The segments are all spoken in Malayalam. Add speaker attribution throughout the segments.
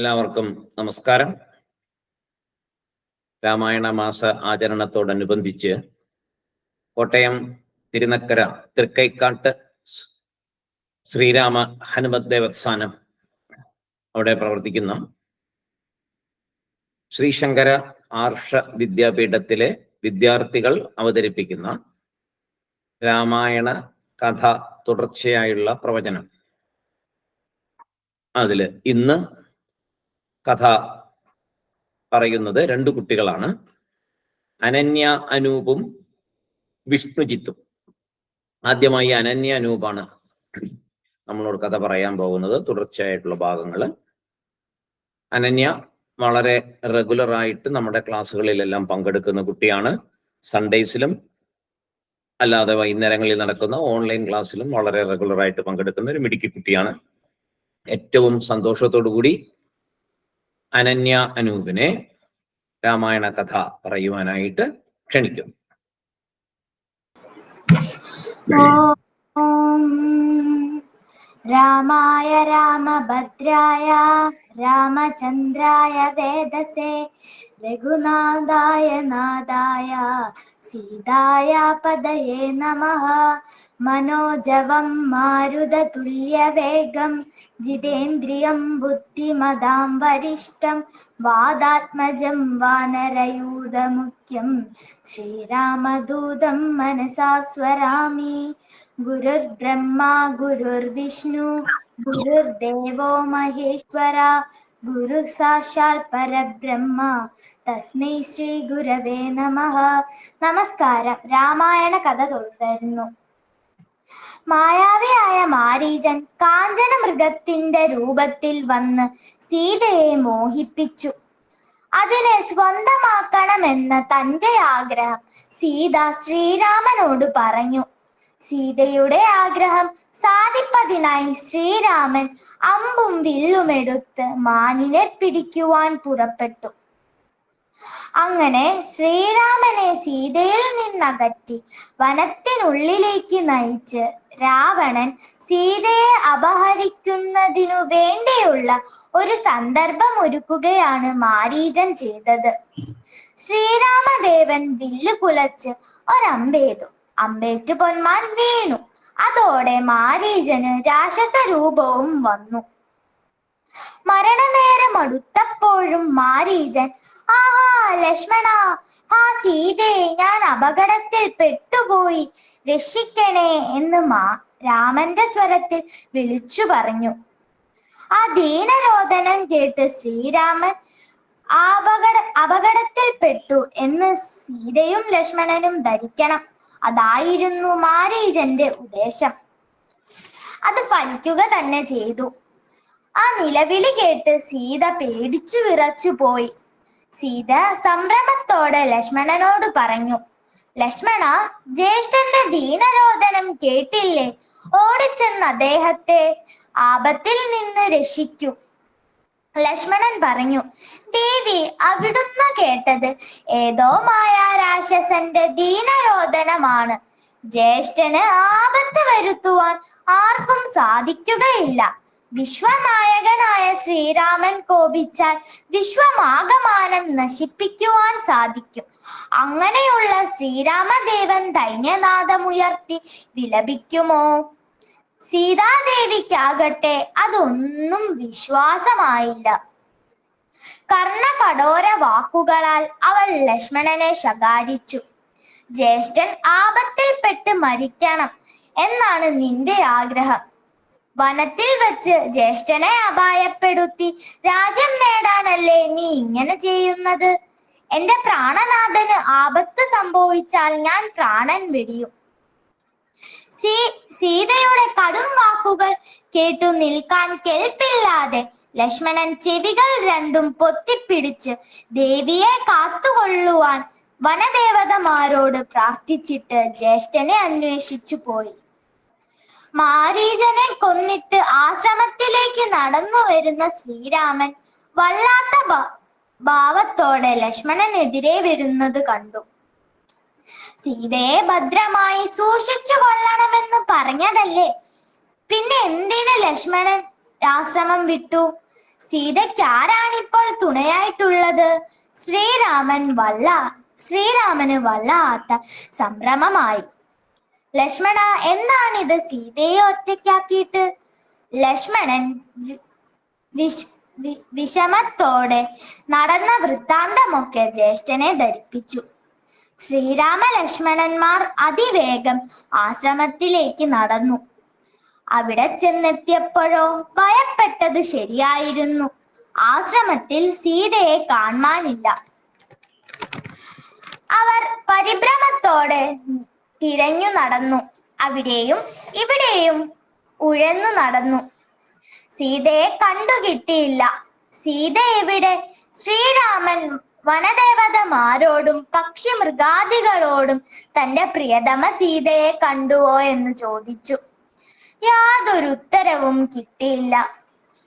Speaker 1: എല്ലാവർക്കും നമസ്കാരം. രാമായണ മാസ ആചരണത്തോടനുബന്ധിച്ച് കോട്ടയം തിരുനക്കര തൃക്കൈക്കാട്ട് ശ്രീരാമ ഹനുമത് ദേവസ്ഥാനം അവിടെ പ്രവർത്തിക്കുന്ന. ശ്രീശങ്കര ആർഷ വിദ്യാപീഠത്തിലെ വിദ്യാർത്ഥികൾ അവതരിപ്പിക്കുന്ന രാമായണ കഥ തുടർച്ചയായുള്ള പ്രവചനം. അതിൽ ഇന്ന് കഥ പറയുന്നത് രണ്ടു കുട്ടികളാണ്. അനന്യ അനൂപും വിഷ്ണുജിത്തും. ആദ്യമായി അനന്യ അനൂപാണ് നമ്മളോട് കഥ പറയാൻ പോകുന്നത്. തുടർച്ചയായിട്ടുള്ള ഭാഗങ്ങൾ അനന്യ വളരെ റെഗുലർ ആയിട്ട് നമ്മുടെ ക്ലാസ്സുകളിലെല്ലാം പങ്കെടുക്കുന്ന കുട്ടിയാണ്. സൺഡേസിലും അല്ലാതെ വൈകുന്നേരങ്ങളിൽ നടക്കുന്ന ഓൺലൈൻ ക്ലാസ്സിലും വളരെ റെഗുലർ ആയിട്ട് പങ്കെടുക്കുന്ന ഒരു മിടുക്കി കുട്ടിയാണ്. ഏറ്റവും സന്തോഷത്തോടു കൂടി അനന്യ അനൂപിനെ രാമായണ കഥ പറയുവാനായിട്ട്
Speaker 2: ക്ഷണിക്കുന്നു. രാമായ രാമഭദ്രായ രാമചന്ദ്രായ വേദസേ രഘുനാഥായ നാഥായ സീതായ പദയേ നമ. മനോജവം മാരുതതുല്യവേഗം ജിതേന്ദ്രിയം ബുദ്ധിമതാം വരിഷ്ടം വാദാത്മജം വാനരയൂതമുഖ്യം ശ്രീരാമദൂതം മനസാ സ്വരാമി ഗുരുർബ്രഹ്മ ഗുരുർ ദേവോ മഹേശ്വര ഗുരു സാക്ഷാൽ പരബ്രഹ്മ. തസ്മൈ ശ്രീ ഗുരവേ നമ. നമസ്കാരം. രാമായണ കഥ തുടരുന്നു. മായാവിയായ മാരീചൻ കാഞ്ചന മൃഗത്തിന്റെ രൂപത്തിൽ വന്ന് സീതയെ മോഹിപ്പിച്ചു. അതിനെ സ്വന്തമാക്കണമെന്ന തന്റെ ആഗ്രഹം സീത ശ്രീരാമനോട് പറഞ്ഞു. സീതയുടെ ആഗ്രഹം സാധിപ്പതിനായി ശ്രീരാമൻ അമ്പും വില്ലുമെടുത്ത് മാനിനെ പിടിക്കുവാൻ പുറപ്പെട്ടു. അങ്ങനെ ശ്രീരാമനെ സീതയിൽ നിന്നകറ്റി വനത്തിനുള്ളിലേക്ക് നയിച്ച് രാവണൻ സീതയെ അപഹരിക്കുന്നതിനു വേണ്ടിയുള്ള ഒരു സന്ദർഭം ഒരുക്കുകയാണ് മാരീചൻ ചെയ്തത്. ശ്രീരാമദേവൻ വില്ലു കുലച്ച് ഒരമ്പെയ്തു അമ്പേറ്റ് പൊന്മാൻ വീണു. അതോടെ മാരീചന് രാക്ഷസ രൂപവും വന്നു. മരണനേരം അടുത്തപ്പോഴും മാരീചൻ ആഹാ ലക്ഷ്മണ ആ സീതയെ ഞാൻ അപകടത്തിൽ പെട്ടുപോയി രക്ഷിക്കണേ എന്ന് മാ രാമന്റെ സ്വരത്തിൽ വിളിച്ചു പറഞ്ഞു. ആ ദീനരോധനം കേട്ട് ശ്രീരാമൻ അപകട അപകടത്തിൽപ്പെട്ടു എന്ന് സീതയും ലക്ഷ്മണനും ധരിക്കണം. അതായിരുന്നു മാരീചന്റെ ഉദ്ദേശം. അത് ഫലിക്കുക തന്നെ ചെയ്തു. ആ നിലവിളി കേട്ട് സീത പേടിച്ചു വിറച്ചു പോയി. സീത സംഭ്രമത്തോടെ ലക്ഷ്മണനോട് പറഞ്ഞു ലക്ഷ്മണ ജ്യേഷ്ഠന്റെ ദീനരോധനം കേട്ടില്ലേ? ഓടിച്ചെന്ന് അദ്ദേഹത്തെ ആപത്തിൽ നിന്ന് രക്ഷിക്കൂ. ലക്ഷ്മണൻ പറഞ്ഞു ദേവി അവിടുന്ന് കേട്ടത് ഏതോ മായാരാക്ഷസന്റെ ദീനരോധനമാണ് ജ്യേഷ്ഠന് ആപത്ത് വരുത്തുവാൻ ആർക്കും സാധിക്കുകയില്ല. വിശ്വനായകനായ ശ്രീരാമൻ കോപിച്ചാൽ വിശ്വമാകമാനം നശിപ്പിക്കുവാൻ സാധിക്കും. അങ്ങനെയുള്ള ശ്രീരാമദേവൻ ദൈന്യനാഥമുയർത്തി വിലപിക്കുമോ? സീതാദേവിക്കാകട്ടെ അതൊന്നും വിശ്വാസമായില്ല. കർണകടോര വാക്കുകളാൽ അവൾ ലക്ഷ്മണനെ ശകാരിച്ചു. ജ്യേഷ്ഠൻ ആപത്തിൽപ്പെട്ട് മരിക്കണം എന്നാണ് നിന്റെ ആഗ്രഹം. വനത്തിൽ വെച്ച് ജ്യേഷ്ഠനെ അപായപ്പെടുത്തി രാജ്യം നേടാനല്ലേ നീ ഇങ്ങനെ ചെയ്യുന്നത്? എന്റെ പ്രാണനാഥന് ആപത്ത് സംഭവിച്ചാൽ ഞാൻ പ്രാണൻ വെടിയും. സീതയുടെ കടും വാക്കുകൾ കേട്ടു നിൽക്കാൻ കെൽപ്പില്ലാതെ ലക്ഷ്മണൻ ചെവികൾ രണ്ടും പൊത്തിപ്പിടിച്ച് ദേവിയെ കാത്തുകൊള്ളുവാൻ വനദേവതമാരോട് പ്രാർത്ഥിച്ചിട്ട് ജ്യേഷ്ഠനെ അന്വേഷിച്ചു പോയി. മാരീചനെ കൊന്നിട്ട് ആശ്രമത്തിലേക്ക് നടന്നു വരുന്ന ശ്രീരാമൻ വല്ലാത്ത ഭാവത്തോടെ ലക്ഷ്മണനെതിരെ വരുന്നത് കണ്ടു. സീതയെ ഭദ്രമായി സൂക്ഷിച്ചു കൊള്ളണമെന്ന് പറഞ്ഞതല്ലേ? പിന്നെ എന്തിന് ലക്ഷ്മണൻ ആശ്രമം വിട്ടു? സീതയ്ക്ക് ആരാണിപ്പോൾ തുണയായിട്ടുള്ളത്? ശ്രീരാമൻ വല്ല ശ്രീരാമന് വല്ലാത്ത സംഭ്രമമായി. ലക്ഷ്മണ എന്താണിത് സീതയെ ഒറ്റയ്ക്കാക്കിയിട്ട്? ലക്ഷ്മണൻ വിഷമത്തോടെ നടന്ന വൃത്താന്തമൊക്കെ ജ്യേഷ്ഠനെ ധരിപ്പിച്ചു. ശ്രീരാമ ലക്ഷ്മണന്മാർ അതിവേഗം ആശ്രമത്തിലേക്ക് നടന്നു. അവിടെ ചെന്നെത്തിയപ്പോഴോ ഭയപ്പെട്ടത് ശരിയായിരുന്നു. ആശ്രമത്തിൽ സീതയെ കാണാനില്ല അവർ പരിഭ്രമത്തോടെ തിരഞ്ഞു നടന്നു. അവിടെയും ഇവിടെയും ഉഴന്നു നടന്നു. സീതയെ കണ്ടുകിട്ടിയില്ല. സീത എവിടെ? ശ്രീരാമൻ വനദേവതമാരോടും പക്ഷി മൃഗാദികളോടും തന്റെ പ്രിയതമ സീതയെ കണ്ടുവോ എന്ന് ചോദിച്ചു. യാതൊരു ഉത്തരവും കിട്ടിയില്ല.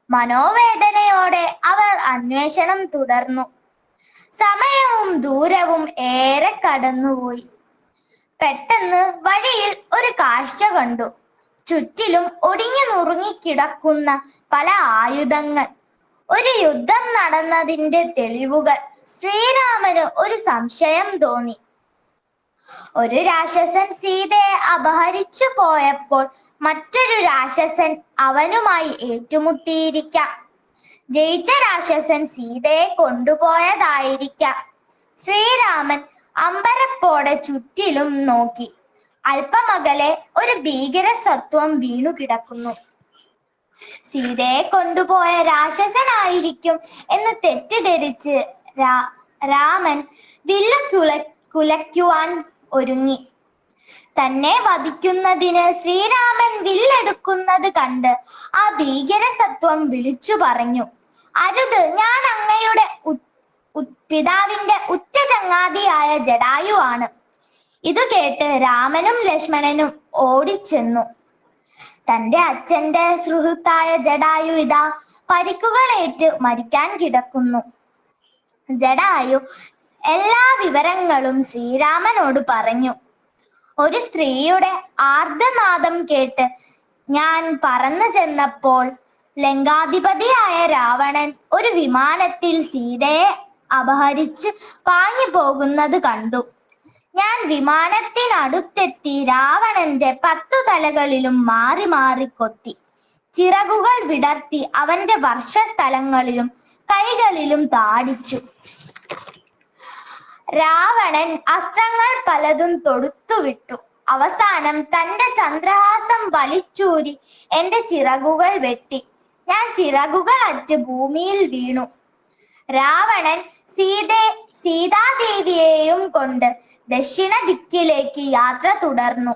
Speaker 2: മനോവേദനയോടെ അവർ അന്വേഷണം തുടർന്നു. സമയവും ദൂരവും ഏറെ കടന്നുപോയി. പെട്ടെന്ന് വഴിയിൽ ഒരു കാഴ്ച കണ്ടു. ചുറ്റിലും ഒടിഞ്ഞു നുറുങ്ങിക്കിടക്കുന്ന പല ആയുധങ്ങൾ. ഒരു യുദ്ധം നടന്നതിന്റെ തെളിവുകൾ. ശ്രീരാമന് ഒരു സംശയം തോന്നി. ഒരു രാക്ഷസൻ സീതയെ അപഹരിച്ചു പോയപ്പോൾ മറ്റൊരു രാക്ഷസൻ അവനുമായി ഏറ്റുമുട്ടിയിരിക്കാം. ജയിച്ച രാക്ഷസൻ സീതയെ കൊണ്ടുപോയതായിരിക്കാം. ശ്രീരാമൻ അമ്പരപ്പോടെ ചുറ്റിലും നോക്കി. അല്പമകലെ ഒരു ഭീകര സത്വം വീണു കിടക്കുന്നു സീതയെ കൊണ്ടുപോയ രാക്ഷസനായിരിക്കും എന്ന് തെറ്റിദ്ധരിച്ച് രാമൻ വില്ല് കുല കുലയ്ക്കുവാൻ ഒരുങ്ങി. തന്നെ വധിക്കുന്നതിന് ശ്രീരാമൻ വില്ലെടുക്കുന്നത് കണ്ട് ആ ഭീകര സത്വം വിളിച്ചു പറഞ്ഞു. അരുത് ഞാൻ അങ്ങയുടെ പിതാവിന്റെ ഉച്ച ചങ്ങാതിയായ ജടായുവാണ് ഇത് കേട്ട് രാമനും ലക്ഷ്മണനും ഓടിച്ചെന്നു. തന്റെ അച്ഛന്റെ സുഹൃത്തായ ജടായു ഇതാ പരിക്കുകളേറ്റ് മരിക്കാൻ കിടക്കുന്നു. ജടായു എല്ലാ വിവരങ്ങളും ശ്രീരാമനോട് പറഞ്ഞു. ഒരു സ്ത്രീയുടെ ആർദ്രനാദം കേട്ട് ഞാൻ പറന്നു ചെന്നപ്പോൾ ലങ്കാധിപതിയായ രാവണൻ ഒരു വിമാനത്തിൽ സീതയെ അപഹരിച്ച് പാഞ്ഞു പോകുന്നത് കണ്ടു. ഞാൻ വിമാനത്തിനടുത്തെത്തി രാവണന്റെ പത്തു തലകളിലും മാറി മാറി കൊത്തി. ചിറകുകൾ വിടർത്തി അവന്റെ വർഷസ്ഥലങ്ങളിലും കൈകളിലും താടിച്ചു. രാവണൻ അസ്ത്രങ്ങൾ പലതും തൊടുത്തുവിട്ടു അവസാനം തന്റെ ചന്ദ്രഹാസം വലിച്ചൂരി എന്റെ ചിറകുകൾ വെട്ടി. ഞാൻ ചിറകുകൾ അറ്റ് ഭൂമിയിൽ വീണു. രാവണൻ സീതേ സീതാദേവിയെയും കൊണ്ട് ദക്ഷിണ ദിക്കിലേക്ക് യാത്ര തുടർന്നു.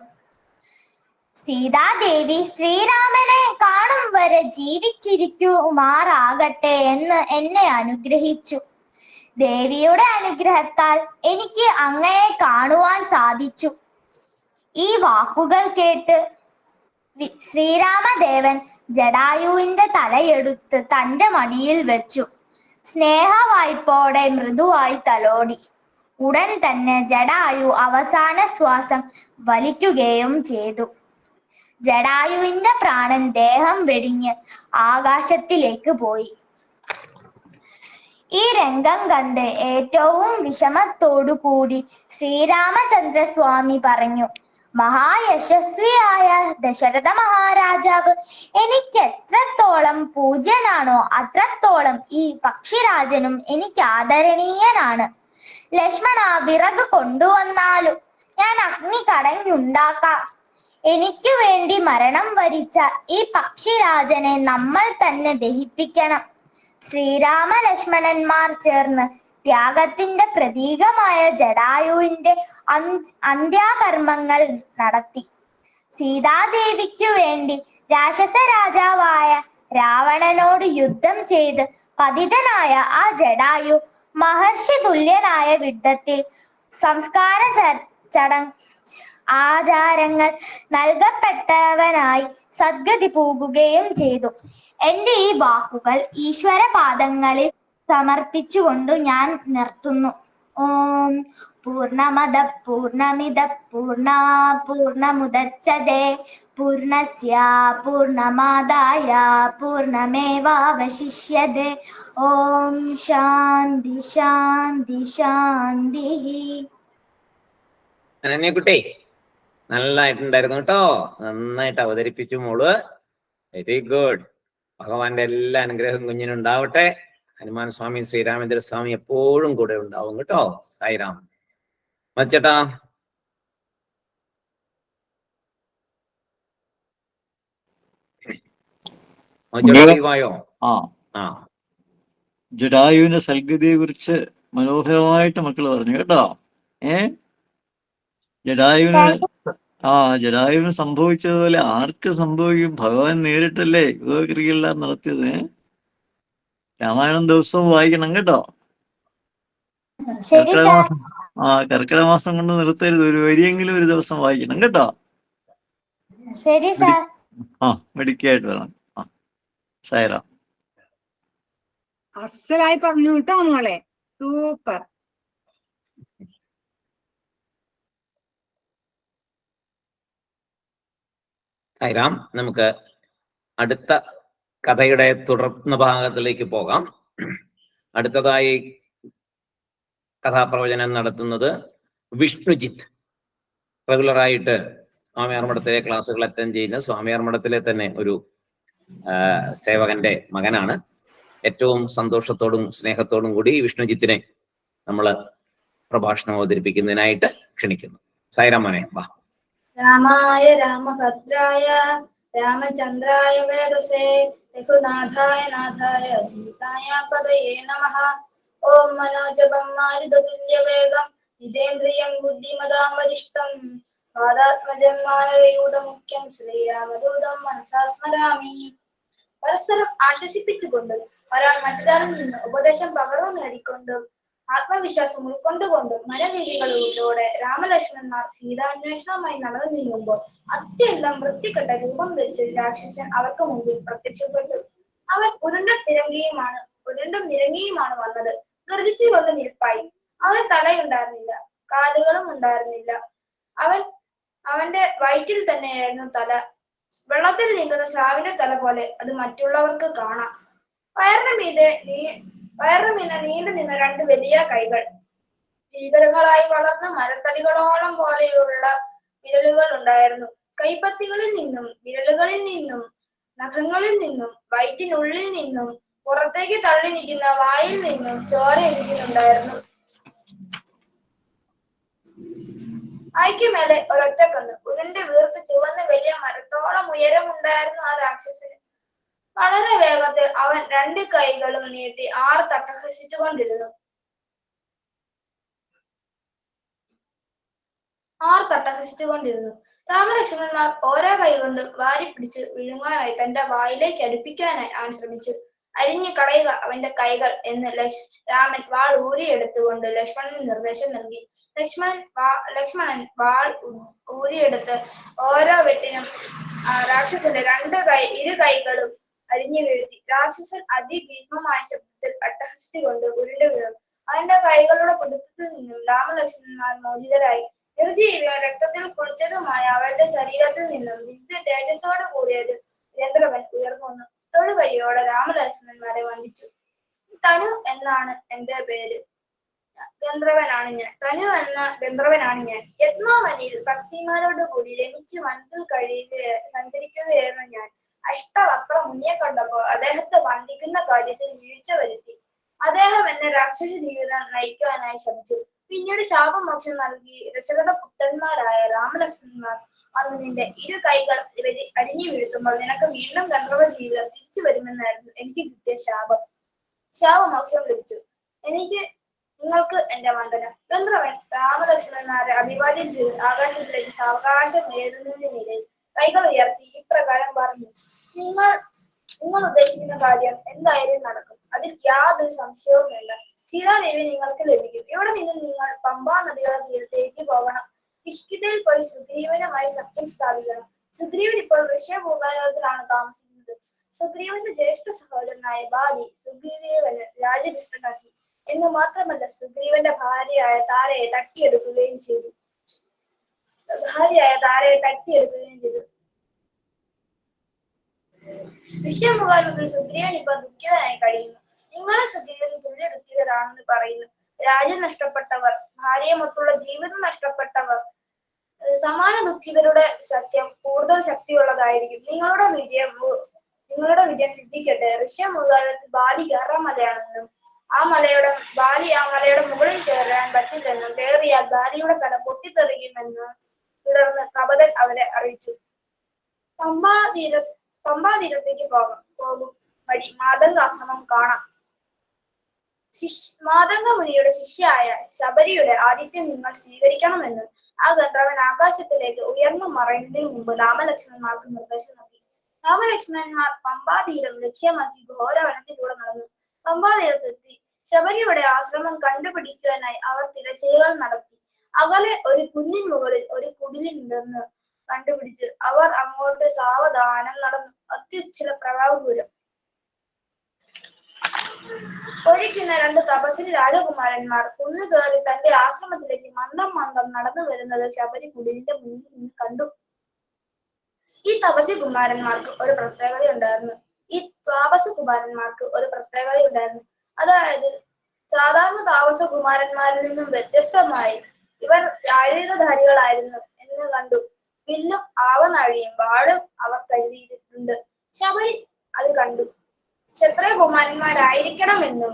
Speaker 2: സീതാദേവി ശ്രീരാമനെ കാണും വരെ ജീവിച്ചിരിക്കുമാറാകട്ടെ എന്ന് എന്നെ അനുഗ്രഹിച്ചു. ദേവിയുടെ അനുഗ്രഹത്താൽ എനിക്ക് അങ്ങയെ കാണുവാൻ സാധിച്ചു. ഈ വാക്കുകൾ കേട്ട് ശ്രീരാമദേവൻ ജടായുവിന്റെ തലയെടുത്ത് തന്റെ മടിയിൽ വെച്ചു. സ്നേഹവായ്പോടെ മൃദുവായി തലോടി. ഉടൻ തന്നെ ജടായു അവസാന ശ്വാസം വലിക്കുകയും ചെയ്തു. ജടായുവിന്റെ പ്രാണൻ ദേഹം വെടിഞ്ഞ് ആകാശത്തിലേക്ക് പോയി. ഈ രംഗം കണ്ട് ഏറ്റവും വിഷമത്തോടു കൂടി ശ്രീരാമചന്ദ്രസ്വാമി പറഞ്ഞു മഹായശസ്വിയായ ദശരഥ മഹാരാജാവ് എനിക്ക് എത്രത്തോളം പൂജ്യനാണോ അത്രത്തോളം ഈ പക്ഷിരാജനും എനിക്ക് ആദരണീയനാണ്. ലക്ഷ്മണ വിറക് കൊണ്ടുവന്നാലും ഞാൻ അഗ്നി കടഞ്ഞുണ്ടാക്കാം. എനിക്ക് വേണ്ടി മരണം വരിച്ച ഈ പക്ഷിരാജനെ നമ്മൾ തന്നെ ദഹിപ്പിക്കണം. ശ്രീരാമ ലക്ഷ്മണന്മാർ ചേർന്ന് ത്യാഗത്തിന്റെ പ്രതീകമായ ജടായുവിന്റെ അന്ത്- അന്ത്യാകർമ്മങ്ങൾ നടത്തി. സീതാദേവിക്കു വേണ്ടി രാക്ഷസ രാജാവായ രാവണനോട് യുദ്ധം ചെയ്ത് പതിതനായ ആ ജടായു മഹർഷി തുല്യനായ വിദ്ധത്തിൽ സംസ്കാര ചടങ്ങ് ആചാരങ്ങൾ നൽകപ്പെട്ടവനായി സദ്ഗതി പോകുകയും ചെയ്തു. എന്റെ ഈ വാക്കുകൾ ഈശ്വര പാദങ്ങളിൽ സമർപ്പിച്ചുകൊണ്ട് ഞാൻ നിർത്തുന്നു. ഓം പൂർണമദ പൂർണമിത പൂർണ പൂർണമുദച്ചതേ. പൂർണസ്യ പൂർണമാദായ പൂർണമേവാവശിഷ്യതേ. ഓം ശാന്തി ശാന്തി ശാന്തി.
Speaker 1: അനന്യക്കുട്ടി നല്ലതായിട്ടുണ്ടായിരുന്നു കേട്ടോ. നന്നായിട്ട് അവതരിപ്പിച്ചു മോൾ. വെരി ഗുഡ് ഭഗവാന്റെ എല്ലാ അനുഗ്രഹവും കുഞ്ഞിനുണ്ടാവട്ടെ. ഹനുമാൻ സ്വാമി ശ്രീരാമേന്ദ്ര സ്വാമി എപ്പോഴും കൂടെ ഉണ്ടാവും കേട്ടോ. സായിരാം മച്ചേട്ടാ. വായോ
Speaker 3: ആ.
Speaker 1: ആ.
Speaker 3: ജഡായുവിന്റെ സൽഗതിയെ കുറിച്ച് മനോഹരമായിട്ട് മക്കൾ പറഞ്ഞു കേട്ടോ. ഏ? ജഡായുവിന് ആ ജഡായുവിന് സംഭവിച്ചതുപോലെ ആർക്ക് സംഭവിക്കും? ഭഗവാൻ നേരിട്ടല്ലേ യുഗക്രിയെല്ലാം നടത്തിയത്? രാമായണം ദിവസവും വായിക്കണം കേട്ടോ. ആ കർക്കിട മാസം കൊണ്ട് നിർത്തരുത്. ഒരു വരിയെങ്കിലും ഒരു ദിവസം വായിക്കണം കേട്ടോ.
Speaker 2: ശരി സാർ.
Speaker 3: ആ മെഡിക്കായിട്ട് വരണം. ആ സായറാം.
Speaker 4: അസലായി പറഞ്ഞു കേട്ടോ മോളെ. സൂപ്പർ.
Speaker 1: സായിരാം നമുക്ക് അടുത്ത കഥയുടെ തുടർന്ന ഭാഗത്തിലേക്ക് പോകാം. അടുത്തതായി കഥാപ്രവചനം നടത്തുന്നത് വിഷ്ണുജിത്ത്. റെഗുലറായിട്ട് സ്വാമിയാർ മഠത്തിലെ ക്ലാസ്സുകൾ അറ്റൻഡ് ചെയ്യുന്ന സ്വാമിയാർ മഠത്തിലെ തന്നെ ഒരു സേവകന്റെ മകനാണ്. ഏറ്റവും സന്തോഷത്തോടും സ്നേഹത്തോടും കൂടി വിഷ്ണുജിത്തിനെ നമ്മൾ പ്രഭാഷണം അവതരിപ്പിക്കുന്നതിനായിട്ട് ക്ഷണിക്കുന്നു. സായിരാമനെ വാ.
Speaker 5: രാമായ രാമഭദ്രായ രാമചന്ദ്രായ വേദസേ രഘുനാഥായ നാഥായ സീതായ പദയേ നമ. ഓം മനോജപം മാരുതതുല്യവേഗം ജിതേന്ദ്രിയം ബുദ്ധിമതാം വരിഷ്ടം പാദാത്മജം മാനരയൂതമുഖ്യം ശ്രീരാമദൂതം മനസാ സ്മരാമി. പരസ്പരം ആശ്വസിപ്പിച്ചുകൊണ്ട് ഒരാൾ മറ്റൊരാളിൽ നിന്ന് ഉപദേശം പകർന്നു നേടിക്കൊണ്ടും ആത്മവിശ്വാസം ഉൾക്കൊണ്ടുകൊണ്ടും മനവീതികളിലൂടെ രാമലക്ഷ്മണന്മാർ സീതാന്വേഷണവുമായി നടന്നു നീങ്ങുമ്പോൾ അത്യന്തം വൃത്തികെട്ട രൂപം ധരിച്ച രാക്ഷസൻ അവർക്ക് മുമ്പിൽ പ്രത്യക്ഷപ്പെട്ടു. അവൻ ഉരുണ്ട നിരങ്ങിയുമാണ് ഉരുണ്ടും നിരങ്ങിയുമാണ് വന്നത്. ഗർജിച്ചുകൊണ്ട് നിൽപ്പായി. അവന് തലയുണ്ടായിരുന്നില്ല കാലുകളും ഉണ്ടായിരുന്നില്ല. അവൻ അവന്റെ വയറ്റിൽ തന്നെയായിരുന്നു തല. വെള്ളത്തിൽ നീങ്ങുന്ന സ്രാവിന്റെ തല പോലെ അത് മറ്റുള്ളവർക്ക് കാണാം. വയറിന് മീതെ നീ വയറിന് മീതെ നീണ്ടു നിന്ന രണ്ട് വലിയ കൈകൾ. ഭീകരങ്ങളായി വളർന്ന മരത്തടികളോളം പോലെയുള്ള വിരലുകൾ ഉണ്ടായിരുന്നു. കൈപ്പത്തികളിൽ നിന്നും വിരലുകളിൽ നിന്നും നഖങ്ങളിൽ നിന്നും വയറ്റിനുള്ളിൽ നിന്നും പുറത്തേക്ക് തള്ളി നിൽക്കുന്ന വായിൽ നിന്നും ചോര ഇരിക്കുന്നുണ്ടായിരുന്നു അയക്കുമേലെ ഒരൊറ്റ കണ്ണ് ഉരുണ്ട് വീർത്ത് ചുവന്ന് വലിയ മരത്തോളം ഉയരമുണ്ടായിരുന്നു ആ രാക്ഷസന്. വളരെ വേഗത്തിൽ അവൻ രണ്ട് കൈകളും നീട്ടി ആർ തട്ടഹസിച്ചുകൊണ്ടിരുന്നു ആർ തട്ടഹസിച്ചുകൊണ്ടിരുന്നു രാമലക്ഷ്മണന്മാർ ഓരോ കൈ കൊണ്ട് വാരിപ്പിടിച്ച് വിഴുങ്ങാനായി തന്റെ വായിലേക്ക് അടുപ്പിക്കാനായി അവൻ ശ്രമിച്ചു. അരിഞ്ഞു കളയുക അവന്റെ കൈകൾ എന്ന് ലക്ഷ് രാമൻ വാൾ ഊരിയെടുത്തുകൊണ്ട് ലക്ഷ്മണന് നിർദ്ദേശം നൽകി. ലക്ഷ്മണൻ ലക്ഷ്മണൻ വാൾ ഊരിയെടുത്ത് ഓരോ വെട്ടിനും രാക്ഷസന്റെ രണ്ട് കൈ ഇരു കൈകളും അരിഞ്ഞു വീഴ്ത്തി. രാക്ഷസൻ അതിഭീഷ്മമായ ശബ്ദത്തിൽ അട്ടഹസിച്ചുകൊണ്ട് ഉരുണ്ടു വീണു. അവന്റെ കൈകളുടെ പിടുത്തത്തിൽ നിന്നും രാമലക്ഷ്മണന്മാർ മോചിതരായി. നിർജീവിയും രക്തത്തിൽ കുളിച്ചതുമായ അവന്റെ ശരീരത്തിൽ നിന്നും ദിവ്യ തേജസ്സോട് കൂടിയത് ചന്ദ്രവൻ ഉയർന്നു വന്നു തൊഴുകൈയോടെ രാമലക്ഷ്മണന്മാരെ വന്ദിച്ചു. തനു എന്നാണ് എന്റെ പേര്. ഗന്ധർവനാണ് ഞാൻ. തനു എന്ന ഗന്ധർവനാണ് ഞാൻ. യത്നാവനിയിൽ ഭക്തിമാരോട് കൂടി രമിച്ച് മനസ്സിൽ കഴിയുക സഞ്ചരിക്കുകയായിരുന്നു ഞാൻ. അഷ്ടവക്രം മുന്നിയെ കണ്ടപ്പോൾ അദ്ദേഹത്തെ വന്ദിക്കുന്ന കാര്യത്തിൽ വീഴ്ച വരുത്തി. അദ്ദേഹം എന്നെ രാക്ഷസ ജീവിതം നയിക്കുവാനായി ശ്രമിച്ചു. പിന്നീട് ശാപം മോക്ഷം നൽകി. ദശരഥ പുത്രന്മാരായ രാമലക്ഷ്മണന്മാർ അന്ന് നിന്റെ ഇരു കൈകൾ അരിഞ്ഞു വീഴ്ത്തുമ്പോൾ നിനക്ക് വീണ്ടും ഗന്ധർവ ജീവിതം തിരിച്ചു വരുമെന്നായിരുന്നു എനിക്ക് കിട്ടിയ ശാപം. ശാപമോക്ഷം ലഭിച്ചു. എനിക്ക് നിങ്ങൾക്ക് എന്റെ വന്ദനം. ഗന്ധർവൻ രാമലക്ഷ്മണന്മാരെ അഭിവാദ്യം ചെയ്ത്. ആകാശത്തിലേക്ക് സാവകാശം നേടുന്നതിനിടയിൽ കൈകൾ ഉയർത്തി ഇപ്രകാരം പറഞ്ഞു. നിങ്ങൾ നിങ്ങൾ ഉദ്ദേശിക്കുന്ന കാര്യം എന്തായാലും നടക്കും. അതിൽ യാതൊരു സംശയവും വേണ്ട സീതാദേവി നിങ്ങൾക്ക് ലഭിക്കും. ഇവിടെ നിന്ന് നിങ്ങൾ പമ്പാ നദിയുടെ തീരത്തേക്ക് പോകണം? ഇഷ്കിതയിൽ പോയി സുഗ്രീവനുമായി സഖ്യം സ്ഥാപിക്കണം. സുഗ്രീവൻ ഇപ്പോൾ ഋഷ്യഭൂകാലത്തിലാണ് താമസിക്കുന്നത്. സുഗ്രീവന്റെ ജ്യേഷ്ഠ സഹോദരനായ ബാലി സുഗ്രീവന് രാജ്യഭിഷ്ടനാക്കി എന്ന് മാത്രമല്ല സുഗ്രീവന്റെ ഭാര്യയായ താരയെ തട്ടിയെടുക്കുകയും ചെയ്തു. ഭാര്യയായ താരയെ തട്ടിയെടുക്കുകയും ചെയ്തു. വിശ്വമുഖാരത്തിൽ സുഗ്രീവൻ ഇപ്പൊ ദുഃഖിതനായി കഴിയുന്നു. നിങ്ങളെ സുഗ്രീവൻ തുല്യ ദുഃഖിതരാണെന്ന് പറയുന്നു. രാജ്യം നഷ്ടപ്പെട്ടവർ ഭാര്യയുമൊത്തുള്ള ജീവിതം നഷ്ടപ്പെട്ടവർ സമാന ദുഃഖിതരുടെ സത്യം കൂടുതൽ ശക്തിയുള്ളതായിരിക്കും. നിങ്ങളുടെ വിജയം നിങ്ങളുടെ വിജയം സിദ്ധിക്കട്ടെ. ഋഷ്യമുഖാരത്തിൽ ബാലി കയറാൻ മലയാണെന്നും ആ മലയുടെ ബാലി ആ മലയുടെ മുകളിൽ കയറാൻ പറ്റില്ലെന്നും കയറിയാൽ ബാലിയുടെ തല പൊട്ടിത്തെറിയുമെന്നും തുടർന്ന് കപതൽ അവരെ അറിയിച്ചു. പമ്പാ തീര പമ്പാ തീരത്തേക്ക് പോകാം. പോകും വഴി മാതംഗാശ്രമം കാണാം. ശിഷ് മാതംഗ മുനിയുടെ ശിഷ്യായ ശബരിയുടെ ആദിത്യം നിങ്ങൾ സ്വീകരിക്കണമെന്ന് ആ ഗന്ധർവൻ ആകാശത്തിലേക്ക് ഉയർന്നു മറയുന്നതിന് മുമ്പ് രാമലക്ഷ്മണന്മാർക്ക് നിർദ്ദേശം നൽകി. രാമലക്ഷ്മണന്മാർ പമ്പാതീരം ലക്ഷ്യമാക്കി ഘോരവനത്തിലൂടെ നടന്നു. പമ്പാതീരത്തെത്തി ശബരിയുടെ ആശ്രമം കണ്ടുപിടിക്കുവാനായി അവർ തിരച്ചിലുകൾ നടത്തി. അകലെ ഒരു കുന്നിൻ മുകളിൽ ഒരു കുടിലുണ്ടെന്ന് കണ്ടുപിടിച്ച് അവർ അങ്ങോട്ട് സാവധാനം നടന്നു. അത്യുച്ഛല പ്രഭാവപൂരം ഒഴിക്കുന്ന രണ്ട് തപസ്സിന് രാജകുമാരന്മാർ കുന്നു കയറി തന്റെ ആശ്രമത്തിലേക്ക് മന്ദം മന്ദം നടന്നു വരുന്നത് ശബരി കുടിലിന്റെ മുന്നിൽ നിന്ന് കണ്ടു. ഈ തപസ്വി കുമാരന്മാർക്ക് ഒരു പ്രത്യേകത ഉണ്ടായിരുന്നു ഈ താപസ കുമാരന്മാർക്ക് ഒരു പ്രത്യേകത ഉണ്ടായിരുന്നു അതായത് സാധാരണ താമസ കുമാരന്മാരിൽ നിന്നും വ്യത്യസ്തമായി ഇവർ ശാരീരികധാരികളായിരുന്നു എന്ന് കണ്ടു. വില്ലും ആവനാഴിയും വാളും അവർ കരുതിയിട്ടുണ്ട് ശബരി അത് കണ്ടു. ക്ഷത്രിയ കുമാരന്മാരായിരിക്കണമെന്നും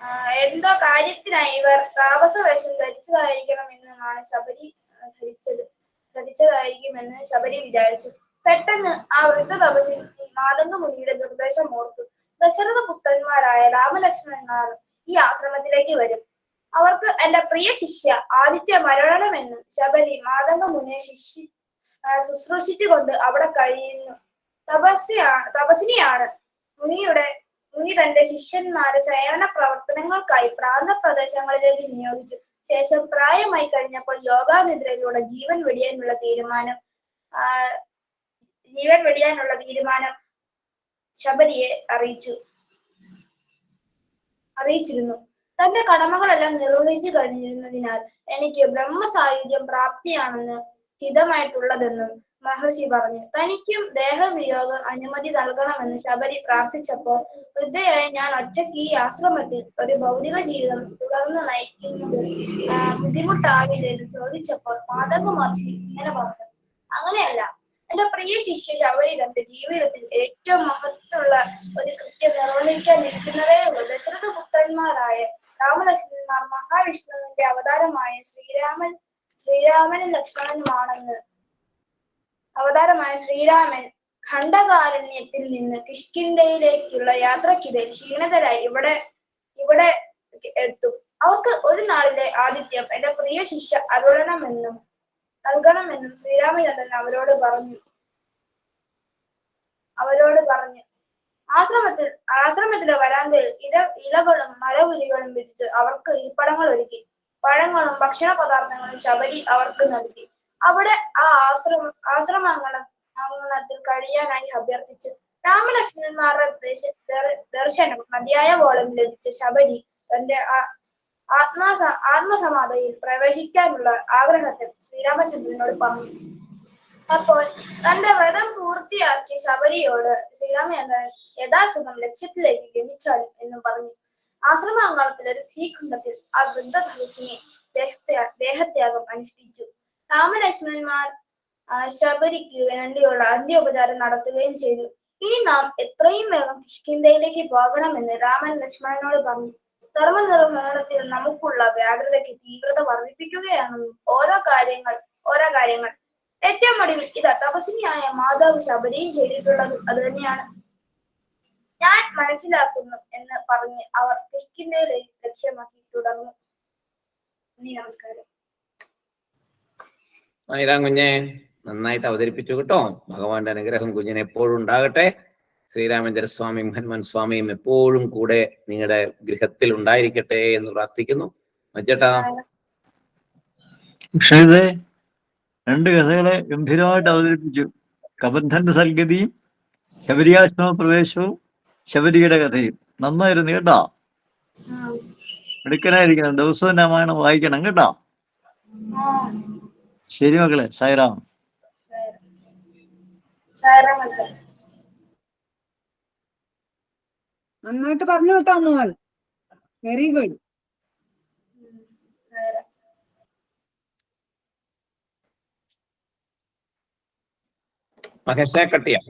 Speaker 5: ആ, എന്തോ കാര്യത്തിനായി ഇവർ താപസ വേഷം ധരിച്ചതായിരിക്കണമെന്നുമാണ് ശബരി ധരിച്ചത് ധരിച്ചതായിരിക്കുമെന്ന് ശബരി വിചാരിച്ചു. പെട്ടെന്ന് ആ വൃദ്ധ തപസിൽ മാതംഗ മുനിയുടെ നിർദ്ദേശം ഓർത്തു. ദശരഥ പുത്രന്മാരായ രാമലക്ഷ്മണന്മാർ ഈ ആശ്രമത്തിലേക്ക് വരും. അവർക്ക് എന്റെ പ്രിയ ശിഷ്യ ആദിത്യ മരണമെന്ന് ശബരി മാതംഗ ശിഷ്യ ആ, ശുശ്രൂഷിച്ചുകൊണ്ട് അവിടെ കഴിയുന്നു. തപസ്യാണ് തപസ്വിനിയാണ് മുനിയുടെ മുനി തന്റെ ശിഷ്യന്മാരെ സേവന പ്രവർത്തനങ്ങൾക്കായി പ്രാന്ത പ്രദേശങ്ങളിലേക്ക് നിയോഗിച്ചു ശേഷം പ്രായമായി കഴിഞ്ഞപ്പോൾ യോഗാനിദ്രയിലൂടെ ജീവൻ വെടിയാനുള്ള തീരുമാനം ജീവൻ വെടിയാനുള്ള തീരുമാനം ശബരിയെ അറിയിച്ചു അറിയിച്ചിരുന്നു. തന്റെ കടമകളെല്ലാം നിർവഹിച്ചു കഴിഞ്ഞിരുന്നതിനാൽ എനിക്ക് ബ്രഹ്മസായുധ്യം പ്രാപ്തിയാണെന്ന് ഹിതമായിട്ടുള്ളതെന്നും മഹർഷി പറഞ്ഞു. തനിക്കും ദേഹവിയോഗ അനുമതി നൽകണമെന്ന് ശബരി പ്രാർത്ഥിച്ചപ്പോൾ വൃദ്ധയായ ഞാൻ ഒറ്റയ്ക്ക് ഈ ആശ്രമത്തിൽ ഒരു ഭൗതിക ജീവിതം തുടർന്ന് നയിക്കുന്നത് ആ, ബുദ്ധിമുട്ടാവില്ലെന്ന് ചോദിച്ചപ്പോൾ മാധവ മഹർഷി ഇങ്ങനെ പറഞ്ഞു. അങ്ങനെയല്ല എന്റെ പ്രിയ ശിഷ്യ ശബരി തന്റെ ജീവിതത്തിൽ ഏറ്റവും മഹത്തുള്ള ഒരു കൃത്യം നിർവഹിക്കാൻ ഇരിക്കുന്നതേ ഉള്ളൂ. ദശരഥ പുത്രന്മാരായ രാമലക്ഷ്മണന്മാർ മഹാവിഷ്ണുവിന്റെ അവതാരമായ ശ്രീരാമൻ ശ്രീരാമനും ലക്ഷ്മണനുമാണെന്ന്. അവതാരമായ ശ്രീരാമൻ ഖണ്ഡകാരണ്യത്തിൽ നിന്ന് കിഷ്കിന്ധയിലേക്കുള്ള യാത്രക്കിടെ ക്ഷീണിതരായി ഇവിടെ ഇവിടെ എത്തും. അവർക്ക് ഒരു നാളിലെ ആദിത്യം എന്റെ പ്രിയ ശിഷ്യ അരുളണമെന്നും നൽകണമെന്നും ശ്രീരാമചന്ദ്രൻ അവരോട് പറഞ്ഞു. അവരോട് പറഞ്ഞു ആശ്രമത്തിൽ ആശ്രമത്തിലെ വരാന്തയിൽ ഇല ഇലകളും മരവുരികളും വിരിച്ച് അവർക്ക് ഇരിപ്പടങ്ങൾ ഒരുക്കി. പഴങ്ങളും ഭക്ഷണ പദാർത്ഥങ്ങളും ശബരി അവർക്ക് നൽകി. അവിടെ ആ ആശ്രമ ആശ്രമങ്ങള അങ്കണത്തിൽ കഴിയാനായി അഭ്യർത്ഥിച്ച് രാമലക്ഷ്മണന്മാരുടെ ദേശ- മതിയായ ദർശനം മതിയായവോളം ലഭിച്ച ശബരി തന്റെ ആത്മാ ആത്മസമാധയിൽ പ്രവേശിക്കാനുള്ള ആഗ്രഹത്തിൽ ശ്രീരാമചന്ദ്രനോട് പറഞ്ഞു. അപ്പോൾ തന്റെ വ്രതം പൂർത്തിയാക്കിയ ശബരിയോട് ശ്രീരാമചന്ദ്രൻ യഥാസുഖം ലക്ഷ്യത്തിലേക്ക് ഗമിച്ചാലും എന്നും പറഞ്ഞു. ആശ്രമാങ്കണത്തിലെ ഒരു തീക്കുണ്ടത്തിൽ ആ വൃദ്ധ ദേഹത്യാ ദേഹത്യാഗം അനുഷ്ഠിച്ചു. രാമലക്ഷ്മണന്മാർ ശബരിക്ക് വേണ്ടിയുള്ള അന്ത്യോപചാരം നടത്തുകയും ചെയ്തു. ഇനി നാം എത്രയും വേഗം കിഷ്കിന്ധയിലേക്ക് പോകണമെന്ന് രാമൻ ലക്ഷ്മണനോട് പറഞ്ഞു. ധർമ്മനിർവഹണത്തിൽ നമുക്കുള്ള വ്യാഗ്രതയ്ക്ക് തീവ്രത വർദ്ധിപ്പിക്കുകയാണെന്നും ഓരോ കാര്യങ്ങൾ ഓരോ കാര്യങ്ങൾ ഏറ്റവും ഒടുവിൽ ഇതാ തപസ്വിനിയായ മാതാവ് ശബരിയും ചെയ്തിട്ടുള്ളത് അത് തന്നെയാണ് ഞാൻ മനസ്സിലാക്കുന്നു എന്ന് പറഞ്ഞ് അവർ കിഷ്കിന്ധയിലെ ലക്ഷ്യമാക്കി തുടർന്നു നന്ദി നമസ്കാരം.
Speaker 1: ആയിരാം കുഞ്ഞെ നന്നായിട്ട് അവതരിപ്പിച്ചു കേട്ടോ. ഭഗവാന്റെ അനുഗ്രഹം കുഞ്ഞിന് എപ്പോഴും ഉണ്ടാകട്ടെ. ശ്രീരാമചന്ദ്ര സ്വാമിയും ഹനുമാൻ സ്വാമിയും എപ്പോഴും കൂടെ നിങ്ങളുടെ ഗൃഹത്തിൽ ഉണ്ടായിരിക്കട്ടെ എന്ന് പ്രാർത്ഥിക്കുന്നു. മച്ചേട്ടാ
Speaker 3: രണ്ട് കഥകളെ ഗംഭീരമായിട്ട് അവതരിപ്പിച്ചു. കബന്ധന്റെ സൽഗതിയും ശബരിയാശ്രമ പ്രവേശവും ശബരിയുടെ കഥയും. നന്നായിരുന്നു കേട്ടാ. എടുക്കനായിരിക്കണം ദിവസവും രാമായണം വായിക്കണം കേട്ടാ? ശരി മക്കളെ സായിറാം.
Speaker 4: നന്നായിട്ട് പറഞ്ഞു കേട്ടോ വെരി ഗുഡ്
Speaker 1: மகேஷ கட்டியா